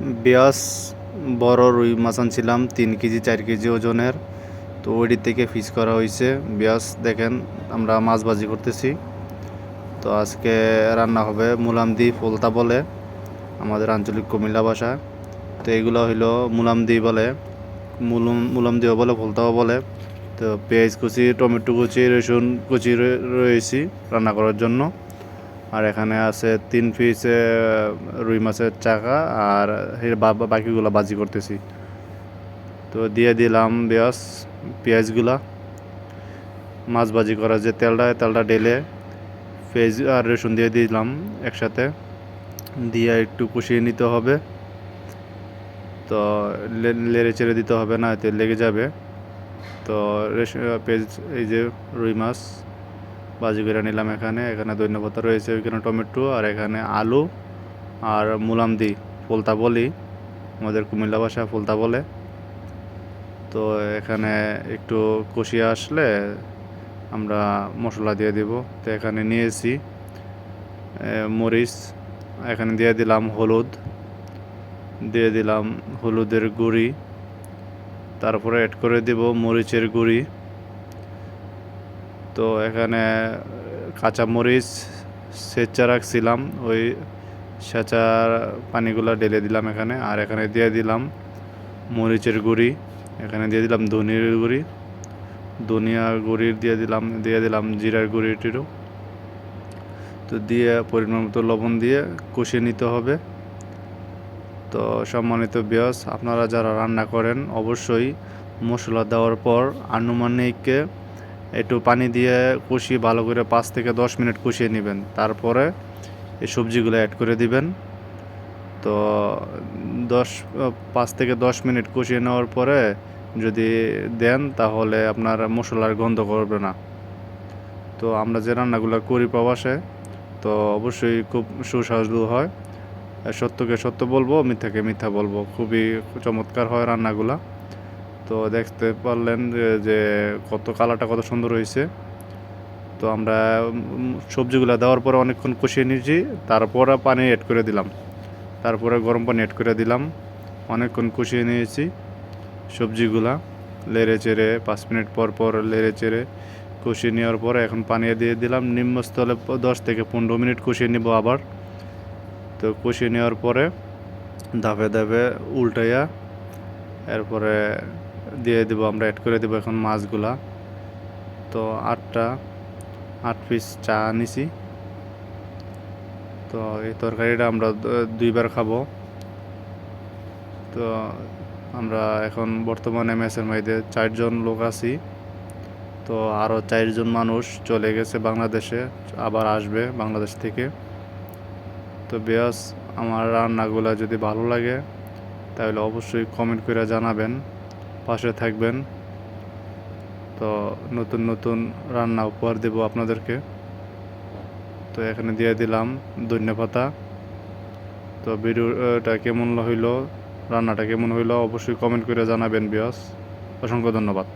বিয়াস বড় রুই মাছ আনছিলাম, তিন কেজি, চার কেজি ওজনের। তো ওইটি থেকে ফিস করা হয়েছে। বিয়াস, দেখেন, আমরা মাছ ভাজি করতেছি। তো আজকে রান্না হবে মুলামদি ফলতা বলে, আমাদের আঞ্চলিক কুমিল্লা ভাষা। তো এগুলো হইল মুলামদি বলে, মুলুম মুলামদিও বলে ফলতাও বলে। তো পেঁয়াজ কুচি, টমেটো কুচি, রসুন কুচি রয়ে- রয়েছি রান্না করার জন্য। আর এখানে আছে তিন পিস রুই মাছের চাকা আর বাকিগুলো বাজি করতেছি। তো দিয়ে দিলাম পেঁয়াজ পেঁয়াজগুলা। মাছ বাজি করার যে তেলটা তেলটা ঢেলে পেঁয়াজ আর রসুন দিয়ে দিলাম একসাথে। দিয়ে একটু কষিয়ে নিতে হবে। তো লেড়ে চেড়ে দিতে হবে না, এতে লেগে যাবে। তো পেঁয়াজ, এই যে রুই মাছ ভাজি করে নিলাম এখানে। এখানে ধন্যপাতা রয়েছে ওইখানে টমেটো আর এখানে আলু আর মুলামদি ফুলতা বলি। আমাদের কুমিল্লা ভাষা ফুলতা বলে। তো এখানে একটু কষিয়ে আসলে আমরা মশলা দিয়ে দিব। তো এখানে নিয়েছি মরিচ, এখানে দিয়ে দিলাম হলুদ, দিয়ে দিলাম হলুদের গুঁড়ি। তারপরে অ্যাড করে দিব মরিচের গুঁড়ি। তো এখানে কাঁচা মরিচ, সেচা রাখছিলাম, ওই সেচার পানিগুলো ঢেলে দিলাম এখানে, আর এখানে দিয়ে দিলাম মরিচের গুঁড়ি, এখানে দিয়ে দিলাম ধনির গুঁড়ি, ধনিয়া গুঁড়ি দিয়ে দিলাম দিয়ে দিলাম জিরার গুঁড়ি টিরু তো দিয়ে পরিমাণ মতো লবণ দিয়ে কষিয়ে নিতে হবে। তো সম্মানিত বিয়স আপনারা যারা রান্না করেন, অবশ্যই মশলা দেওয়ার পর আনুমানিক একটু পানি দিয়ে কষিয়ে ভালো করে পাঁচ থেকে দশ মিনিট কষিয়ে নেবেন। তারপরে এই সবজিগুলো অ্যাড করে দিবেন। তো দশ, পাঁচ থেকে দশ মিনিট কষিয়ে নেওয়ার পরে যদি দেন তাহলে আপনার মশলার গন্ধ করবে না। তো আমরা যে রান্নাগুলো করি প্রবাসে, তো অবশ্যই খুব সুস্বাদু হয়। সত্যকে সত্য বলব, মিথ্যাকে মিথ্যা বলব। খুবই চমৎকার হয় রান্নাগুলা। তো দেখতে পারলেন যে- কত কালারটা কত সুন্দর হয়েছে। তো আমরা সবজিগুলো দেওয়ার পরে অনেকক্ষণ কষিয়ে নিয়েছি, তারপরে পানি অ্যাড করে দিলাম। তারপরে গরম পানি অ্যাড করে দিলাম, অনেকক্ষণ কষিয়ে নিয়েছি সবজিগুলা। লেড়ে চেড়ে, পাঁচ মিনিট পর পর লেড়ে চেড়ে কষিয়ে নেওয়ার পরে এখন পানি দিয়ে দিলাম। নিম্নস্থলে দশ থেকে পনেরো মিনিট কষিয়ে নিব আবার। তো কষিয়ে নেওয়ার পরে ধাপে ধাপে উল্টাইয়া, এরপরে দিয়ে দেবো, আমরা অ্যাড করে দেবো এখন মাছগুলা। তো আটটা, আট পিস চা নিছি। তো এই তরকারিটা আমরা দুইবার খাব। তো আমরা এখন বর্তমানে মেসের মধ্যে চারজন লোক আছি। তো আরও চারজন মানুষ চলে গেছে বাংলাদেশে, আবার আসবে বাংলাদেশ থেকে। তো বেয়াস আমার রান্নাগুলো যদি ভালো লাগে, তাহলে অবশ্যই কমেন্ট করে জানাবেন। পাশে থাকবেন। তো নতুন নতুন রান্না উপহার দেব আপনাদেরকে। তো এখানে দিয়ে দিলাম ধন্য পাতা। তো ভিডিওটা কেমন হইল, রান্নাটা কেমন হইল অবশ্যই কমেন্ট করে জানাবেন বিয়াস অসংখ্য ধন্যবাদ।